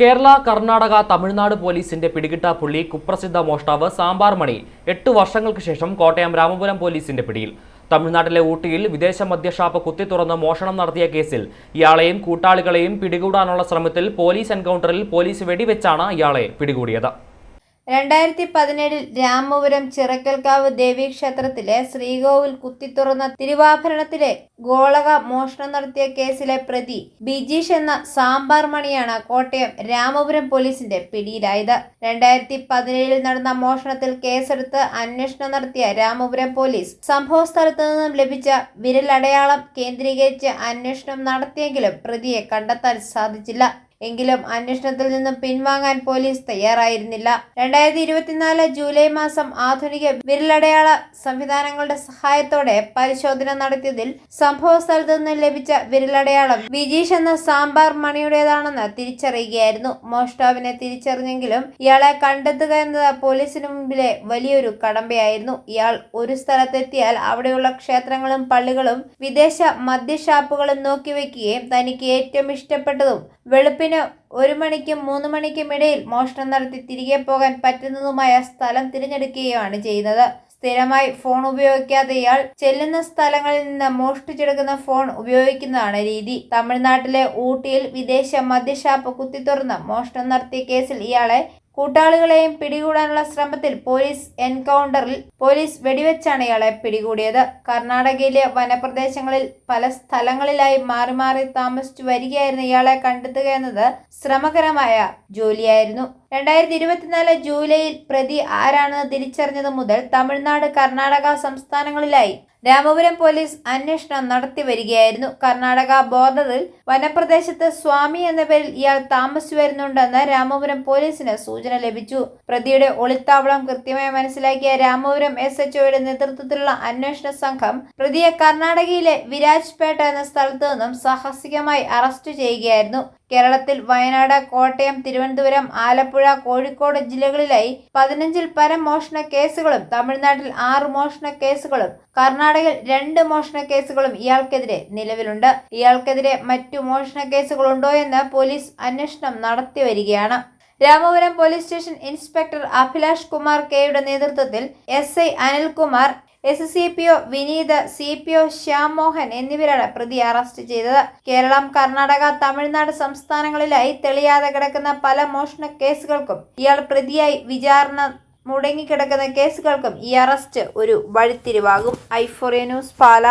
കേരള കർണാടക തമിഴ്നാട് പോലീസിന്റെ പിടികിട്ട പുള്ളി കുപ്രസിദ്ധ മോഷ്ടാവ് സാമ്പാർ മണി എട്ട് വർഷങ്ങൾക്ക് ശേഷം കോട്ടയം രാമപുരം പോലീസിന്റെ പിടിയിൽ. തമിഴ്നാട്ടിലെ ഊട്ടിയിൽ വിദേശ മദ്യഷാപ്പ് കുത്തി തുറന്ന് മോഷണം നടത്തിയ കേസിൽ ഇയാളെയും കൂട്ടാളികളെയും പിടികൂടാനുള്ള ശ്രമത്തിൽ പോലീസ് എൻകൗണ്ടറിൽ പോലീസ് വെടിവെച്ചാണ് ഇയാളെ പിടികൂടിയത്. രണ്ടായിരത്തി പതിനേഴിൽ രാമപുരം ചിറക്കൽക്കാവ് ദേവീക്ഷേത്രത്തിലെ ശ്രീകോവിൽ കുത്തിത്തുറന്ന തിരുവാഭരണത്തിലെ ഗോളക മോഷണം നടത്തിയ കേസിലെ പ്രതി ബിജീഷ് എന്ന സാമ്പാർ മണിയാണ് കോട്ടയം രാമപുരം പോലീസിന്റെ പിടിയിലായത്. രണ്ടായിരത്തി പതിനേഴിൽ നടന്ന മോഷണത്തിൽ കേസെടുത്ത് അന്വേഷണം നടത്തിയ രാമപുരം പോലീസ് സംഭവ സ്ഥലത്തു നിന്നും ലഭിച്ച വിരലടയാളം കേന്ദ്രീകരിച്ച് അന്വേഷണം നടത്തിയെങ്കിലും പ്രതിയെ കണ്ടെത്താൻ സാധിച്ചില്ല. എങ്കിലും അന്വേഷണത്തിൽ നിന്നും പിൻവാങ്ങാൻ പോലീസ് തയ്യാറായിരുന്നില്ല. രണ്ടായിരത്തി ഇരുപത്തിനാല് ജൂലൈ മാസം ആധുനിക വിരലടയാള സംവിധാനങ്ങളുടെ സഹായത്തോടെ പരിശോധന നടത്തിയതിൽ സംഭവ സ്ഥലത്തു നിന്ന് ലഭിച്ച വിരലടയാളം വിജീഷ് എന്ന സാമ്പാർ മണിയുടേതാണെന്ന് തിരിച്ചറിയുകയായിരുന്നു. മോഷ്ടാവിനെ തിരിച്ചറിഞ്ഞെങ്കിലും ഇയാളെ കണ്ടെത്തുക എന്നത് പോലീസിന് മുമ്പിലെ വലിയൊരു കടമ്പയായിരുന്നു. ഇയാൾ ഒരു സ്ഥലത്തെത്തിയാൽ അവിടെയുള്ള ക്ഷേത്രങ്ങളും പള്ളികളും വിദേശ മദ്യഷാപ്പുകളും നോക്കി നോക്കിവെക്കുകയും തനിക്ക് ഏറ്റവും ഇഷ്ടപ്പെട്ടതും വെളുപ്പിന് ഒരു മണിക്കും മൂന്ന് മണിക്കും ഇടയിൽ മോഷണം നടത്തി തിരികെ പോകാൻ പറ്റുന്നതുമായ സ്ഥലം തിരഞ്ഞെടുക്കുകയാണ് ചെയ്യുന്നത്. സ്ഥിരമായി ഫോൺ ഉപയോഗിക്കാതെ ഇയാൾ ചെല്ലുന്ന സ്ഥലങ്ങളിൽ നിന്ന് മോഷ്ടിച്ചെടുക്കുന്ന ഫോൺ ഉപയോഗിക്കുന്നതാണ് രീതി. തമിഴ്നാട്ടിലെ ഊട്ടിയിൽ വിദേശ മദ്യഷാപ്പ് കുത്തിത്തുറന്ന് മോഷണം നടത്തിയ കേസിൽ ഇയാളെ കൂട്ടാളികളെയും പിടികൂടാനുള്ള ശ്രമത്തിൽ പോലീസ് എൻകൗണ്ടറിൽ പോലീസ് വെടിവെച്ചാണ് ഇയാളെ പിടികൂടിയത്. കർണാടകയിലെ വനപ്രദേശങ്ങളിൽ പല സ്ഥലങ്ങളിലായി മാറി മാറി താമസിച്ചു വരികയായിരുന്നു ഇയാളെ കണ്ടെത്തുക എന്നത് ശ്രമകരമായ ജോലിയായിരുന്നു. രണ്ടായിരത്തി ഇരുപത്തിനാല് ജൂലൈയിൽ പ്രതി ആരാണെന്ന് തിരിച്ചറിഞ്ഞത് മുതൽ തമിഴ്നാട് കർണാടക സംസ്ഥാനങ്ങളിലായി രാമപുരം പോലീസ് അന്വേഷണം നടത്തി വരികയായിരുന്നു. കർണാടക ബോർഡറിൽ വനപ്രദേശത്ത് സ്വാമി എന്ന പേരിൽ ഇയാൾ താമസിച്ചു വരുന്നുണ്ടെന്ന് രാമപുരം പോലീസിന് സൂചന ലഭിച്ചു. പ്രതിയുടെ ഒളിത്താവളം കൃത്യമായി മനസ്സിലാക്കിയ രാമപുരം എസ് എച്ച്ഒയുടെ നേതൃത്വത്തിലുള്ള അന്വേഷണ സംഘം പ്രതിയെ കർണാടകയിലെ വിരാജ്പേട്ട എന്ന സ്ഥലത്തു നിന്നും സാഹസികമായി അറസ്റ്റ് ചെയ്യുകയായിരുന്നു. കേരളത്തിൽ വയനാട് കോട്ടയം തിരുവനന്തപുരം ആലപ്പുഴ കോഴിക്കോട് ജില്ലകളിലായി പതിനഞ്ചിൽ പരം മോഷണ കേസുകളും തമിഴ്നാട്ടിൽ ആറ് മോഷണ കേസുകളും കർണാടകയിൽ രണ്ട് മോഷണ കേസുകളും ഇയാൾക്കെതിരെ നിലവിലുണ്ട്. ഇയാൾക്കെതിരെ മറ്റു മോഷണ കേസുകളുണ്ടോ എന്ന് പോലീസ് അന്വേഷണം നടത്തി വരികയാണ്. Ramapuram police station inspector Abhilash Kumar കെയുടെ നേതൃത്വത്തിൽ S I Anilkumar S C P O Vineeth C P O Shyam Mohan എന്നിവരാണ് പ്രതി അറസ്റ്റ് ചെയ്തത്. കേരളം കർണാടക തമിഴ്നാട് സംസ്ഥാനങ്ങളിലായി തെളിയാതെ കിടക്കുന്ന പല മോഷണ കേസുകൾക്കും ഇയാൾ പ്രതിയായി വിചാരണ മുടങ്ങിക്കിടക്കുന്ന കേസുകൾക്കും ഈ അറസ്റ്റ് ഒരു വഴിത്തിരിവാകും. ഐഫോറിയ ന്യൂസ് പാല.